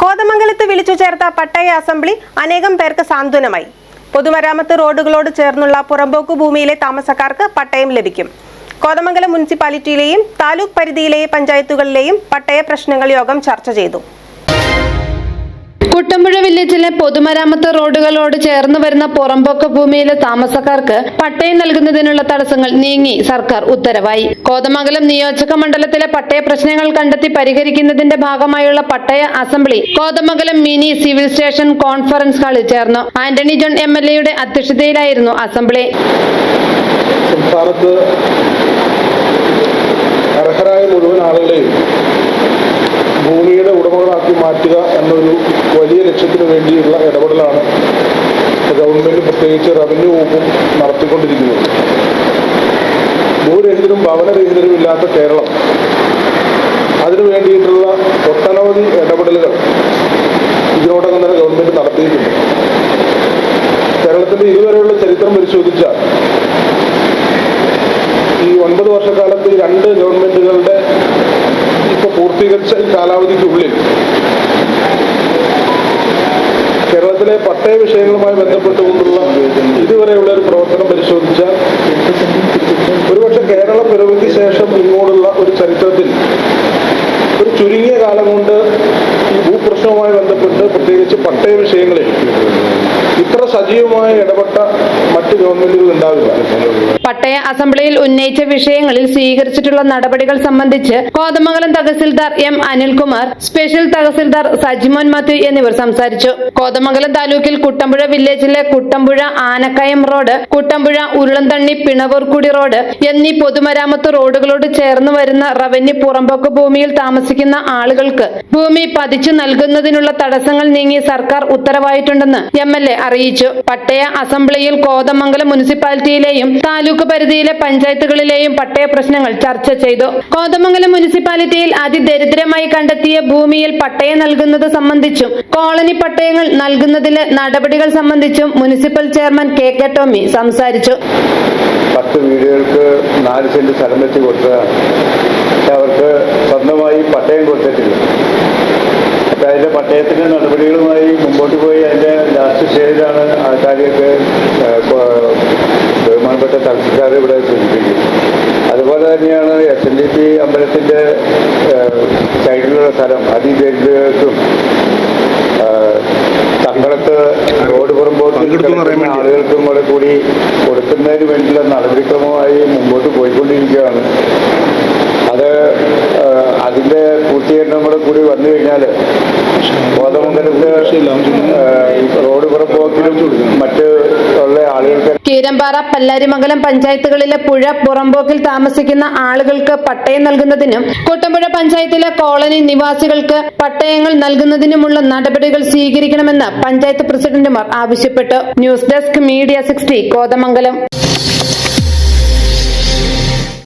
കോതമംഗലത്ത് വിളിച്ചു ചേർത്ത പട്ടയ അസംബ്ലി അനേകം പേർക്ക് സാന്ത്വനമായി. പൊതുമരാമത്ത് റോഡുകളോട് ചേർന്നുള്ള പുറമ്പോക്ക് ഭൂമിയിലെ താമസക്കാർക്ക് പട്ടയം ലഭിക്കും. കോതമംഗലം മുനിസിപ്പാലിറ്റിയിലെയും താലൂക്ക് പരിധിയിലെയും പഞ്ചായത്തുകളിലെയും പട്ടയ പ്രശ്നങ്ങൾ യോഗം ചർച്ച ചെയ്തു. കുട്ടമ്പുഴ വില്ലേജിലെ പൊതുമരാമത്ത് റോഡുകളോട് ചേർന്ന് വരുന്ന പുറംപൊക്ക ഭൂമിയിലെ താമസക്കാർക്ക് പട്ടയം നൽകുന്നതിനുള്ള തടസ്സങ്ങൾ നീങ്ങി സർക്കാർ ഉത്തരവായി. കോതമംഗലം നിയോജക മണ്ഡലത്തിലെ പട്ടയ പ്രശ്നങ്ങൾ കണ്ടെത്തി പരിഹരിക്കുന്നതിന്റെ ഭാഗമായുള്ള പട്ടയ assembly Kothamangalam mini civil station conference ഹാളിൽ ചേർന്നു. ആന്റണി ജോൺ എം എൽ എയുടെ അധ്യക്ഷതയിലായിരുന്നു അസംബ്ലി. ആളുകളെയും ഭൂമിയുടെ ഉടമകളാക്കി മാറ്റുക എന്നൊരു വലിയ ലക്ഷ്യത്തിന് വേണ്ടിയുള്ള ഇടപെടലാണ് ഗവൺമെന്റ് പ്രത്യേകിച്ച് റവന്യൂ വകുപ്പും നടത്തിക്കൊണ്ടിരിക്കുന്നത്. ഭൂരഹിതരും ഭവനരഹിതരും ഇല്ലാത്ത കേരളം. അതിനു വേണ്ടിയിട്ടുള്ള ഒട്ടനവധി ഇടപെടലുകൾ ഇതിനോടകം തന്നെ ഗവൺമെന്റ് നടത്തിയിട്ടുണ്ട്. കേരളത്തിന്റെ ഇതുവരെയുള്ള ചരിത്രം പരിശോധിച്ചാൽ ഈ ഒൻപത് വർഷക്കാലത്ത് രണ്ട് ഗവൺമെന്റുകളുടെ ഇപ്പൊ പൂർത്തീകരിച്ച കാലാവധിക്കുള്ളിൽ കേരളത്തിലെ പട്ടയ വിഷയങ്ങളുമായി ബന്ധപ്പെട്ടുകൊണ്ടുള്ള ഇതുവരെയുള്ള ഒരു പ്രവർത്തനം പരിശോധിച്ചാൽ ഒരുപക്ഷെ കേരള പിറവിക്ക് ശേഷം ഇങ്ങോട്ടുള്ള ഒരു ചരിത്രത്തിൽ ഒരു ചുരുങ്ങിയ കാലം കൊണ്ട് ഈ ഭൂപ്രശ്നവുമായി ബന്ധപ്പെട്ട് പ്രത്യേകിച്ച് പട്ടയ വിഷയങ്ങളിൽ ഇത്ര സജീവമായി ഇടപെട്ട മറ്റ് ഗവൺമെന്റുകൾ ഉണ്ടാവില്ല. പട്ടയ അസംബ്ലിയിൽ ഉന്നയിച്ച വിഷയങ്ങളിൽ സ്വീകരിച്ചിട്ടുള്ള നടപടികൾ സംബന്ധിച്ച് കോതമംഗലം തഹസിൽദാർ എം അനിൽകുമാർ സ്പെഷ്യൽ തഹസിൽദാർ സജിമോൻ മാത്യു എന്നിവർ സംസാരിച്ചു. കോതമംഗലം താലൂക്കിൽ കുട്ടമ്പുഴ വില്ലേജിലെ കുട്ടമ്പുഴ ആനക്കയം റോഡ് കുട്ടമ്പുഴ ഉരുളന്തണ്ണി പിണവൂർക്കുടി റോഡ് എന്നീ പൊതുമരാമത്ത് റോഡുകളോട് ചേർന്ന് വരുന്ന റവന്യൂ പുറമ്പോക്ക് ഭൂമിയിൽ താമസിക്കുന്ന ആളുകൾക്ക് ഭൂമി പതിച്ചു നൽകുന്നതിനുള്ള തടസ്സങ്ങൾ നീങ്ങി സർക്കാർ ഉത്തരവായിട്ടുണ്ടെന്ന് എം അറിയിച്ചു. പട്ടയ അസംബ്ലിയിൽ കോതമംഗലം മുനിസിപ്പാലിറ്റിയിലെയും താലൂക്ക് പരിധിയിലെ പഞ്ചായത്തുകളിലെയും പട്ടയ പ്രശ്നങ്ങൾ ചർച്ച ചെയ്തു. കോതമംഗലം മുനിസിപ്പാലിറ്റിയിൽ അതിദരിദ്രമായി കണ്ടെത്തിയ ഭൂമിയിൽ പട്ടയം നൽകുന്നത് സംബന്ധിച്ചും കോളനി പട്ടയങ്ങൾ നൽകുന്നതിലെ നടപടികൾ സംബന്ധിച്ചും municipal chairman K K Tomy സംസാരിച്ചു. പത്ത് വീടുകൾക്ക് നാല് സെന്റ് സ്ഥലം വെച്ച് കൊടുത്തതാണ്. അവർക്ക് തന്നെയാണ് അമ്പലത്തിന്റെ സൈഡിലുള്ള സ്ഥലം അതിദരിദ്രർക്കും തങ്ങളത്ത് റോഡ് പുറമ്പോക്കിൽ ആളുകൾക്കും കൂടെ കൂടി കൊടുക്കുന്നതിന് വേണ്ടിയുള്ള നടപടിക്രമമായി മുമ്പോട്ട് പോയിക്കൊണ്ടിരിക്കുകയാണ്. അത് അതിന്റെ പൂർത്തീകരണം കൂടെ കൂടി വന്നു കഴിഞ്ഞാൽ കോതമംഗലത്ത് റോഡ് കീരമ്പാറ പല്ലാരിമംഗലം പഞ്ചായത്തുകളിലെ പുഴ പുറമ്പോക്കിൽ താമസിക്കുന്ന ആളുകൾക്ക് പട്ടയം നൽകുന്നതിനും കോട്ടമ്പുഴ പഞ്ചായത്തിലെ കോളനി നിവാസികൾക്ക് പട്ടയങ്ങൾ നൽകുന്നതിനുമുള്ള നടപടികൾ സ്വീകരിക്കണമെന്ന് പഞ്ചായത്ത് പ്രസിഡന്റുമാർ ആവശ്യപ്പെട്ടു. News desk media sixty Kothamangalam.